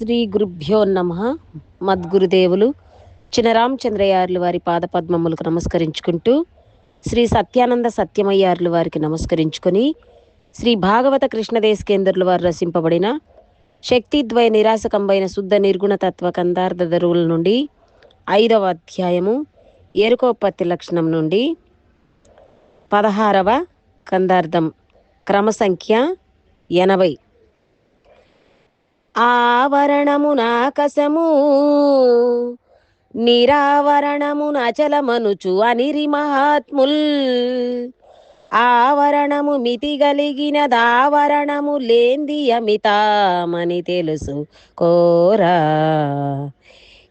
శ్రీ గురుభ్యో నమ. మద్గురుదేవులు చినరామచంద్రయార్లు వారి పాదపద్మములకు నమస్కరించుకుంటూ శ్రీ సత్యానంద సత్యమయ్యార్లు వారికి నమస్కరించుకొని శ్రీ భాగవత కృష్ణదేశకేంద్రుల వారు రచింపబడిన శక్తిద్వయ నిరాశకంబైన శుద్ధ నిర్గుణ తత్వ కందార్థ దరువుల నుండి ఐదవ అధ్యాయము ఎరుకోపత్తి లక్షణం నుండి పదహారవ కందార్థం క్రమ సంఖ్య ఎనభై. ఆవరణమునాకశము నిరావరణమున అచలమనుచు అనిరి మహాత్ముల్. ఆవరణము మితి కలిగిన దావరణము లేంది అమితామని తెలుసు కోరా.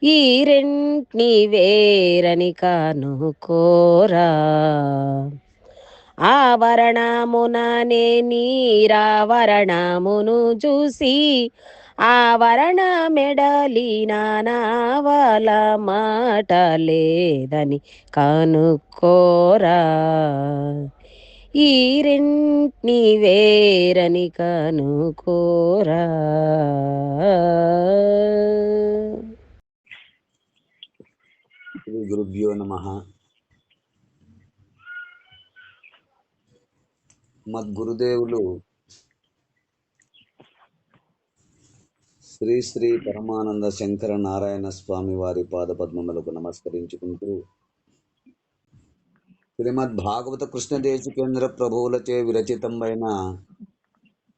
ఈ రెంట్ని వేరని కాను కోరా. ఆవరణముననే నీరావరణమును చూసి ఆవరణ మెడలి నానావాల మాట లేదని కనుకోరా ఈ రెంట్ని వేరని కనుకోరా శ్రీ గురుభ్యో నమ. మద్గురుదేవులు శ్రీ శ్రీ పరమానంద శంకర నారాయణ స్వామి వారి పాదపద్మములకు నమస్కరించుకుంటూ శ్రీమద్ భాగవత కృష్ణదేశికేంద్ర ప్రభువులచే విరచితమైన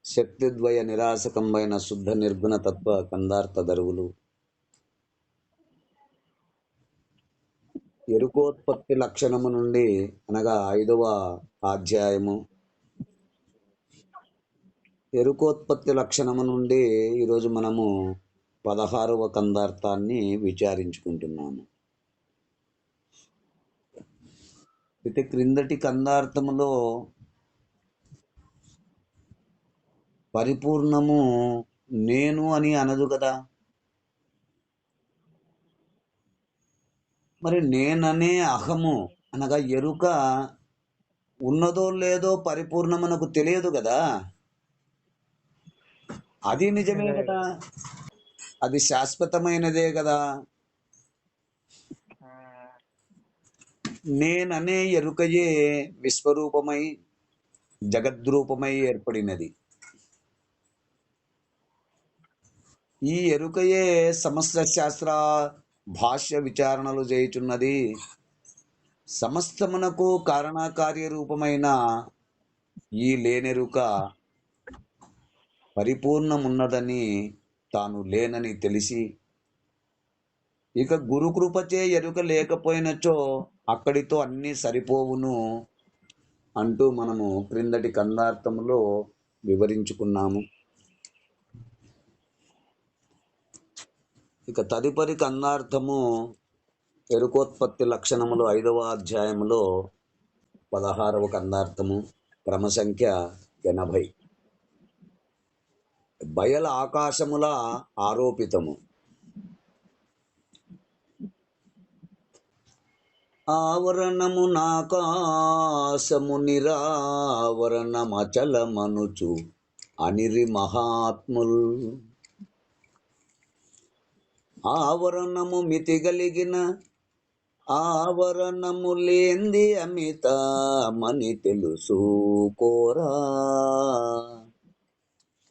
శక్తిద్వయ నిరాశకంబైన శుద్ధ నిర్గుణ తత్వ కందార్థ దరువులు. ఎరుకోత్పత్తి లక్షణము నుండి అనగా ఐదవ అధ్యాయము. ఎరుకోత్పత్తి లక్షణము నుండి ఈరోజు మనము పదహారవ కందార్థాన్ని విచారించుకుంటున్నాము. అయితే క్రిందటి కందార్థములో పరిపూర్ణము నేను అని అనదు కదా? మరి నేననే అహము అనగా ఎరుక ఉన్నదో లేదో పరిపూర్ణమనకు తెలియదు కదా? అది నిజమే కదా. అది శాశ్వతమైనదే కదా. నేననే ఎరుకయే విశ్వరూపమై జగద్రూపమై ఏర్పడినది. ఈ ఎరుకయే సమస్త శాస్త్ర భాష్య విచారణలు చేయుచున్నది. సమస్తమునకు కారణకార్య రూపమైన ఈ లేనెరుక పరిపూర్ణమున్నదని తాను లేనని తెలిసి ఇక గురుకృపచే ఎరుక లేకపోయినచో అక్కడితో అన్నీ సరిపోవును అంటూ మనము క్రిందటి కందార్థములో వివరించుకున్నాము. ఇక తదుపరి కందార్థము ఎరుకోత్పత్తి లక్షణములు ఐదవ అధ్యాయములో పదహారవ కందార్థము క్రమ సంఖ్య ఎనభై. బయల ఆకాశముల ఆరోపితము. ఆవరణము నాకాశము నిరావరణమచలమనుచు అనిరి మహాత్ముల్. ఆవరణము మితి కలిగిన ఆవరణము లేంది అమితమని తెలుసు కోరా.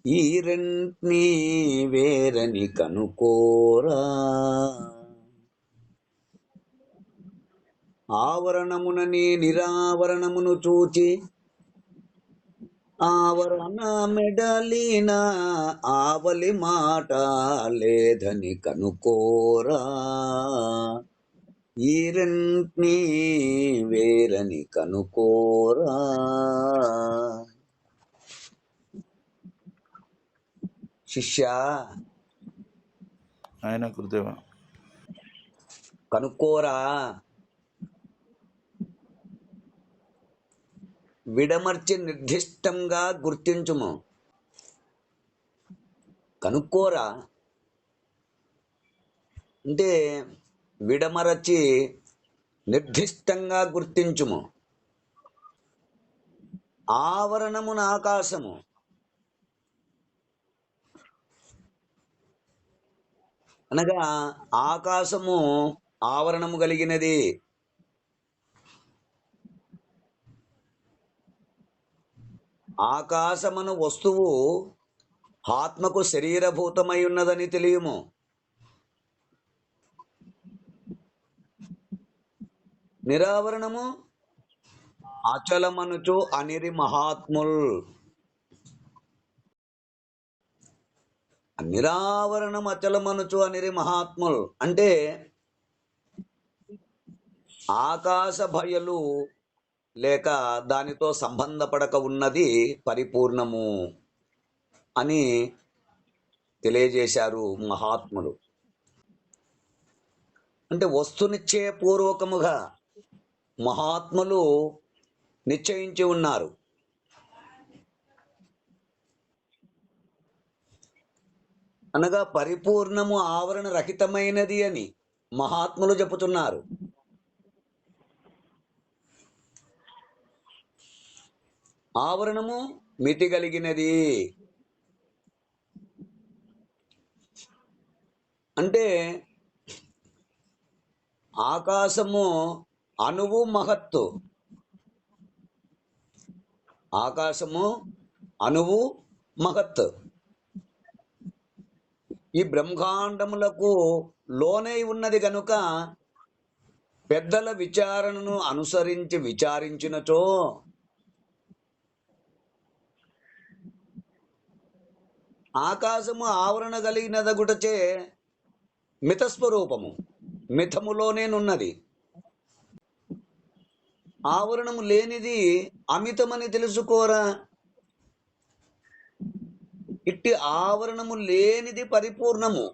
ఈ రెంట్ని వేరని కనుకోరా. ఆవరణమునని నిరావరణమును చూచి ఆవరణ మెడలిన ఆవలి మాట లేదని కనుకోరా. ఈ రెంట్ని వేరని కనుకోరా. శిష్య. ఆయన గురుదేవ కనుక్కోరా. విడమర్చి నిర్దిష్టంగా గుర్తించుము. కనుక్కోరా. అంటే విడమరచి నిర్దిష్టంగా గుర్తించుము. ఆవరణమున ఆకాశము. అనగా ఆకాశము ఆవరణము కలిగినది. ఆకాశమను వస్తువు ఆత్మకు శరీరభూతమై ఉన్నదని తెలియము. నిరావరణము అచలమనుచు అనిరి మహాత్ముల్. నిరావరణం అచలమనుచు అనిరి మహాత్ములు. అంటే ఆకాశ భయలు లేక దానితో సంబంధపడక ఉన్నది పరిపూర్ణము అని తెలియజేశారు మహాత్ములు. అంటే వస్తునిచ్చే పూర్వకముగా మహాత్ములు నిశ్చయించి ఉన్నారు. అనగా పరిపూర్ణము ఆవరణ రహితమైనది అని మహాత్ములు చెబుతున్నారు. ఆవరణము మితి కలిగినది. అంటే ఆకాశము అణువు మహత్తు. ఆకాశము అణువు మహత్ ఈ బ్రహ్మాండములకు లోనై ఉన్నది గనుక పెద్దల విచారణను అనుసరించి విచారించినచో ఆకాశము ఆవరణ కలిగినదగుటచే మితస్వరూపము మితములోనేనున్నది ఆవరణము లేనిది అమితమని తెలుసుకోరా? ఇట్టి ఆవరణము లేనిది పరిపూర్ణము.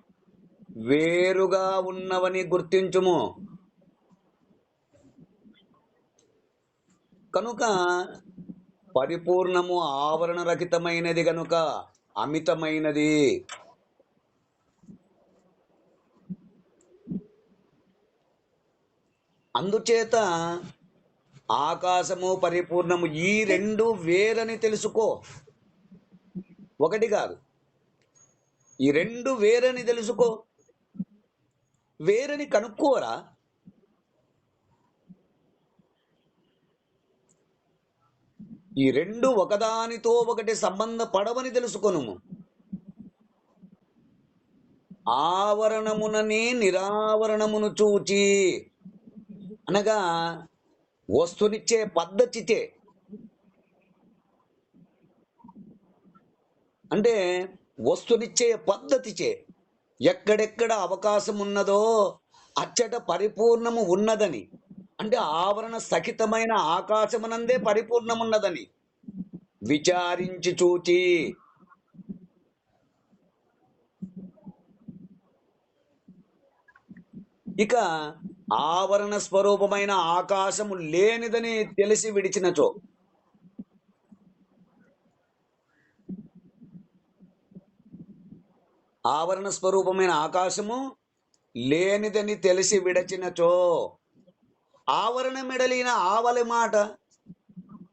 వేరుగా ఉన్నవని గుర్తించుము. కనుక పరిపూర్ణము ఆవరణ రహితమైనది కనుక అమితమైనది. అందుచేత ఆకాశము పరిపూర్ణము ఈ రెండు వేరని తెలుసుకో. ఒకటి కాదు. ఈ రెండు వేరని తెలుసుకో. వేరని కనుక్కోరా. ఈ రెండు ఒకదానితో ఒకటి సంబంధ పడవని తెలుసుకొను ఆవరణముననే నిరావరణమును చూచి అనగా వస్తునిచ్చే పద్ధతితే అంటే వస్తునిచ్చే పద్ధతిచే ఎక్కడెక్కడ అవకాశం ఉన్నదో అచ్చట పరిపూర్ణము ఉన్నదని. అంటే ఆవరణ సహితమైన ఆకాశమునందే పరిపూర్ణమున్నదని. విచారించి చూచి. ఇక ఆవరణ స్వరూపమైన ఆకాశము లేనిదని తెలిసి విడిచినచో ఆవరణ స్వరూపమైన ఆకాశము లేనిదని తెలిసి విడచినచో. ఆవరణ మెడలిన ఆవలి మాట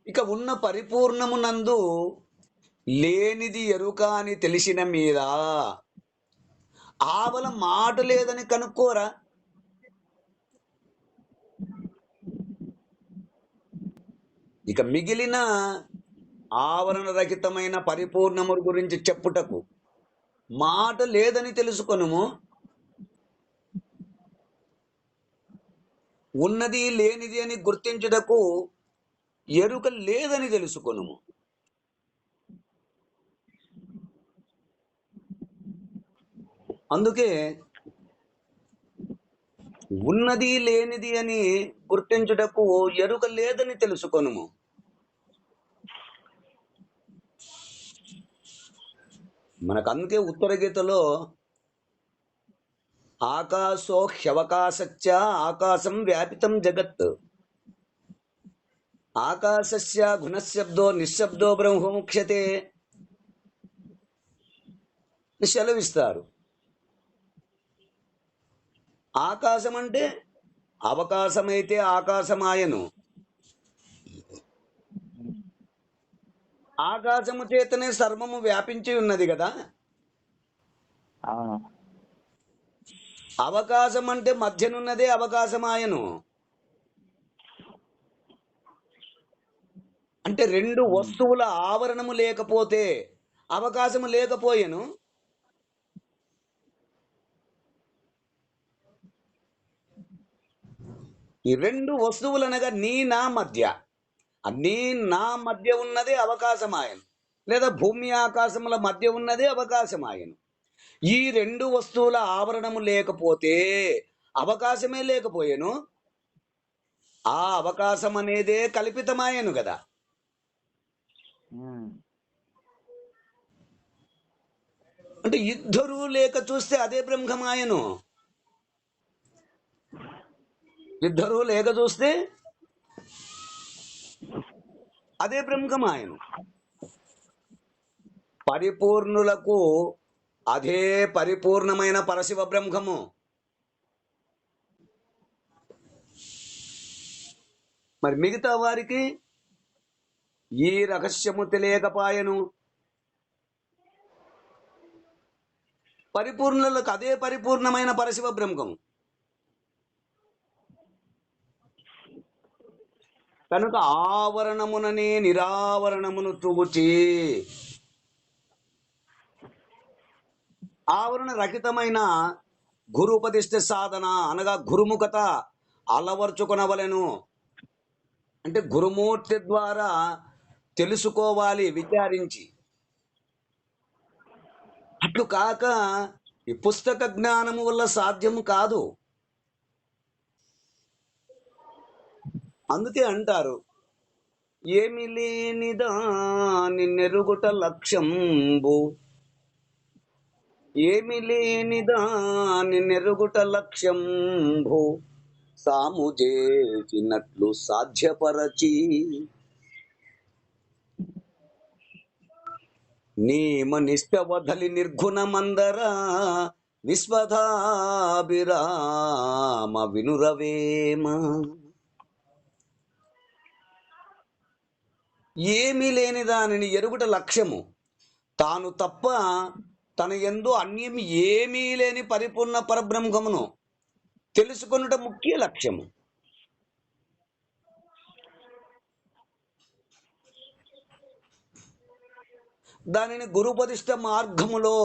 ఇక ఉన్న పరిపూర్ణమునందు లేనిది ఎరుక అని తెలిసిన మీద. ఆవల మాట లేదని కనుక్కోరా. ఇక మిగిలిన ఆవరణ రహితమైన పరిపూర్ణము గురించి చెప్పుటకు మాట లేదని తెలుసుకొనుము. ఉన్నది లేనిది అని గుర్తించుటకు ఎరుక లేదని తెలుసుకొనుము. అందుకే ఉన్నది లేనిది అని గుర్తించుటకు ఎరుక లేదని తెలుసుకొనుము. మనకు అందుకే ఉత్తర గీతలో ఆకాశో హ్యవకాశచ్చ ఆకాశం వ్యాపితం జగత్. ఆకాశస్య గుణశబ్దో నిశ్శబ్దో బ్రహ్మముఖ్యతే సెలవిస్తారు. ఆకాశం అంటే అవకాశమైతే ఆకాశమాయను. ఆకాశము చేతనే సర్వము వ్యాపించి ఉన్నది కదా? అవును. అవకాశం అంటే మధ్యనున్నదే అవకాశమాయను. అంటే రెండు వస్తువుల ఆవరణము లేకపోతే అవకాశము లేకపోయెను? ఈ రెండు వస్తువులు అనగా నీ నా మధ్య. ఆ నీ మధ్య ఉన్నదే అవకాశమాయను. లేదా భూమి ఆకాశముల మధ్య ఉన్నదే అవకాశమాయను. ఈ రెండు వస్తువుల ఆవరణము లేకపోతే అవకాశమే లేకపోయాను. ఆ అవకాశం అనేదే కల్పితమాయను కదా. అంటే ఇద్దరు లేక చూస్తే అదే బ్రహ్మమాయను. ఇద్దరు లేక చూస్తే అదే బ్రహ్మమాయను పరిపూర్ణులకు అదే పరిపూర్ణమైన పరశివ బ్రహ్మము. మరి మిగతా వారికి ఈ రహస్యము తెలియకపాయను. పరిపూర్ణులకు అదే పరిపూర్ణమైన పరశివ బ్రహ్మము. కనుక ఆవరణముననే నిరావరణమును తూచి ఆవరణ రహితమైన గురు ఉపదిష్ట సాధన అనగా గురుముఖత అలవర్చుకునవలను. అంటే గురుమూర్తి ద్వారా తెలుసుకోవాలి విచారించి. అట్లు కాక ఈ పుస్తక జ్ఞానము వల్ల సాధ్యము కాదు. అందుకే అంటారు ఏమి లేనిదా నిన్నెరుగుట లక్ష్యంబు. ఏమి లేనిదా నిన్నెరుగుట లక్ష్యంబు. సాము చేసినట్లు సాధ్యపరచి నీమ నిష్పవధలి నిర్గుణమందర విశ్వధాభిరామ వినురవేమ. ఏమీ లేని దానిని ఎరుగుట లక్ష్యము. తాను తప్ప తన ఎందు అన్యం ఏమీ లేని పరిపూర్ణ పరబ్రహ్మమును తెలుసుకొనుట ముఖ్య లక్ష్యము. దానిని గురుపదిష్ట మార్గములో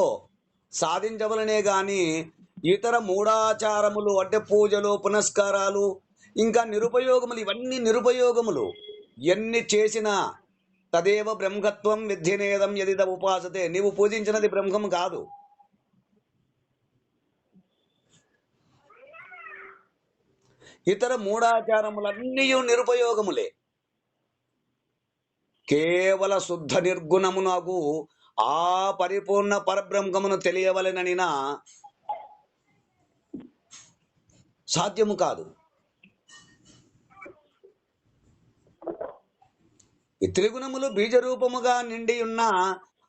సాధించవలనే గాని ఇతర మూఢాచారములు అంటే పూజలు పునస్కారాలు ఇంకా నిరుపయోగములు ఇవన్నీ నిరుపయోగములు. ఎన్ని చేసినా తదేవ బ్రహ్మత్వం విద్యనేదం ఎదిద ఉపాసతే. నీవు పూజించినది బ్రహ్మం కాదు. ఇతర మూఢాచారములన్నీ నిరుపయోగములే. కేవల శుద్ధ నిర్గుణమునకు ఆ పరిపూర్ణ పరబ్రహ్మమును తెలియవలెననినా సాధ్యము కాదు. ఈ త్రిగుణములు బీజరూపముగా నిండి ఉన్న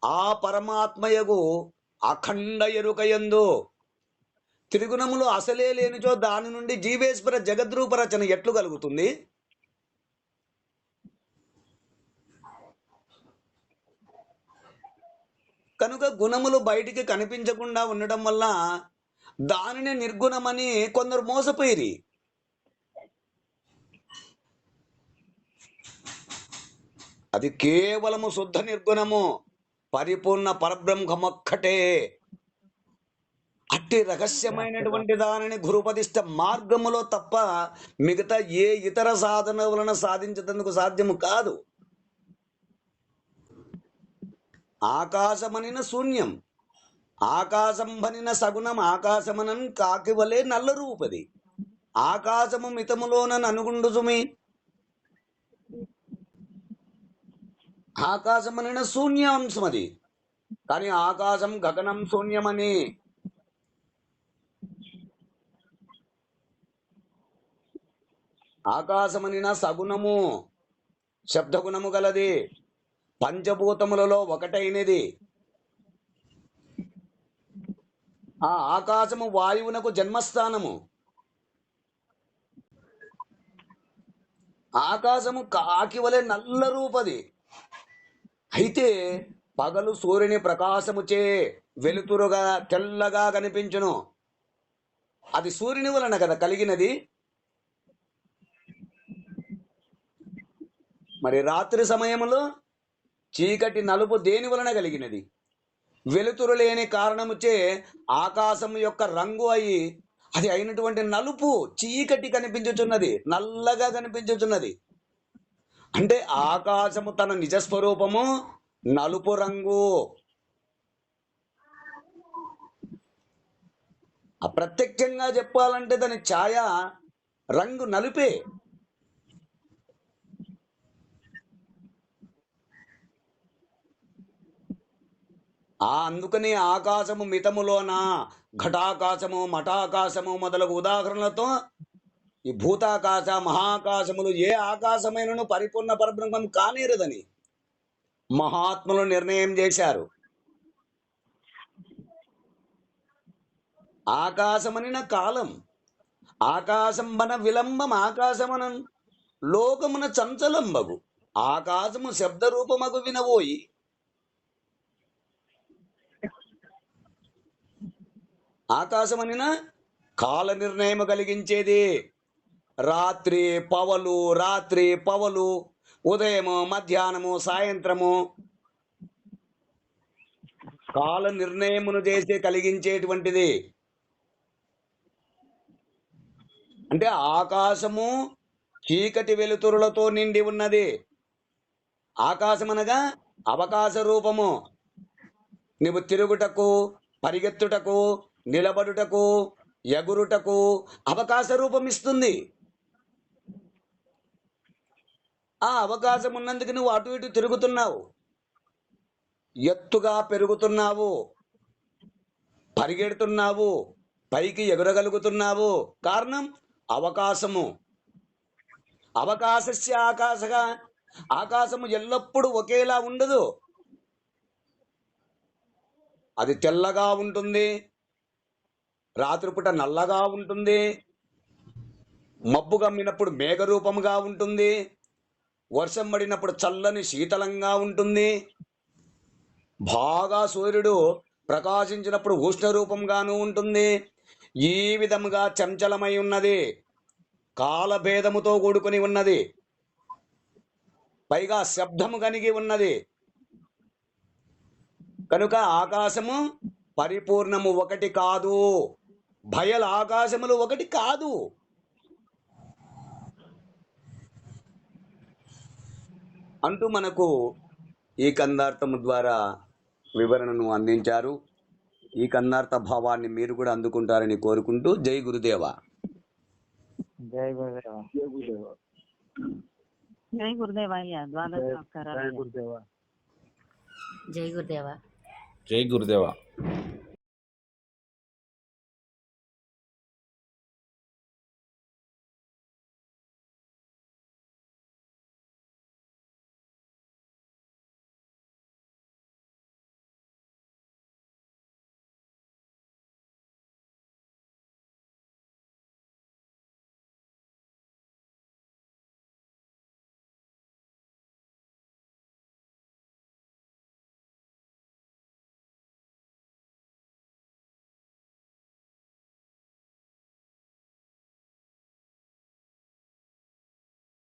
ఆ పరమాత్మయగు అఖండ ఎరుకయందు త్రిగుణములు అసలే లేనిచో దాని నుండి జీవేశ్వర జగద్రూప రచన ఎట్లు కలుగుతుంది? కనుక గుణములు బయటికి కనిపించకుండా ఉండడం వల్ల దానిని నిర్గుణమని కొందరు మోసపోయిరి. అది కేవలము శుద్ధ నిర్గుణము. పరిపూర్ణ పరబ్రహ్మమొక్కటే. అట్టి రహస్యమైనటువంటి దానిని గురుపదిష్ట మార్గములో తప్ప మిగతా ఏ ఇతర సాధన వలన సాధించేందుకు సాధ్యము కాదు. ఆకాశమనిన శూన్యం ఆకాశం భనిన సగుణం ఆకాశమనన్ కాకివలే నల్ల రూపది ఆకాశము మితములోన అనుగుండు సుమి ఆకాశమనిన శూన్యాంశం అది కానీ ఆకాశం గగనం శూన్యమని. ఆకాశమనిన సగుణము శబ్దగుణము గలది. పంచభూతములలో ఒకటైనది. ఆ ఆకాశము వాయువునకు జన్మస్థానము. ఆకాశము కాకి వలె నల్ల రూపది. అయితే పగలు సూర్యుని ప్రకాశముచే వెలుతురుగా తెల్లగా కనిపించును. అది సూర్యుని వలన కదా కలిగినది. మరి రాత్రి సమయంలో చీకటి నలుపు దేని వలన కలిగినది? వెలుతురు లేని కారణముచే ఆకాశం యొక్క రంగు అయి అది అయినటువంటి నలుపు చీకటి కనిపించుచున్నది నల్లగా కనిపించుచున్నది. అంటే ఆకాశము తన నిజస్వరూపము నలుపు రంగు. అప్రత్యక్షంగా చెప్పాలంటే దాని ఛాయ రంగు నలుపే. ఆ అందుకని ఆకాశము మితములోన ఘటాకాశము మఠాకాశము మొదలగు ఉదాహరణలతో ఈ భూతాకాశ మహాకాశములు ఏ ఆకాశమైనను పరిపూర్ణ పరబ్రహ్మం కానేరదని మహాత్ములు నిర్ణయం చేశారు. ఆకాశమనిన కాలం ఆకాశం మన విలంబం ఆకాశమన లోకమున చంచలంబగు ఆకాశము శబ్ద రూపమగు వినవోయి ఆకాశమనిన కాల నిర్ణయము కలిగించేది. రాత్రి పవలు రాత్రి పవలు ఉదయము మధ్యాహ్నము సాయంత్రము. కాల నిర్ణయమును చేసి కలిగించేటువంటిది. అంటే ఆకాశము చీకటి వెలుతురులతో నిండి ఉన్నది. ఆకాశం అనగా అవకాశ రూపము. నువ్వు తిరుగుటకు పరిగెత్తుటకు నిలబడుటకు ఎగురుటకు అవకాశ రూపం ఇస్తుంది. ఆ అవకాశం ఉన్నందుకు నువ్వు అటు ఇటు తిరుగుతున్నావు. ఎత్తుగా పెరుగుతున్నావు. పరిగెడుతున్నావు. పైకి ఎగురగలుగుతున్నావు. కారణం అవకాశము. అవకాశస్య ఆకాశగా ఆకాశము ఎల్లప్పుడూ ఒకేలా ఉండదు. అది తెల్లగా ఉంటుంది. రాత్రిపూట నల్లగా ఉంటుంది. మబ్బు గమ్మినప్పుడు మేఘరూపముగా ఉంటుంది. వర్షం పడినప్పుడు చల్లని శీతలంగా ఉంటుంది. బాగా సూర్యుడు ప్రకాశించినప్పుడు ఉష్ణ రూపంగాను ఉంటుంది. ఈ విధముగా చంచలమై ఉన్నది. కాలభేదముతో కూడుకుని ఉన్నది. పైగా శబ్దము కలిగి ఉన్నది. కనుక ఆకాశము పరిపూర్ణము ఒకటి కాదు. భయల ఆకాశములు ఒకటి కాదు. అంటూ మనకు ఈ కందార్థము ద్వారా వివరణను అందించారు. ఈ కందార్థ భావాన్ని మీరు కూడా అందుకుంటారని కోరుకుంటూ జై గురుదేవ. జై గురుదేవ. జై గురుదేవ. జై గురుదేవయ్య ద్వాదశ నమస్కారాలు జై గురుదేవ. జై గురుదేవా. జై గురుదేవ.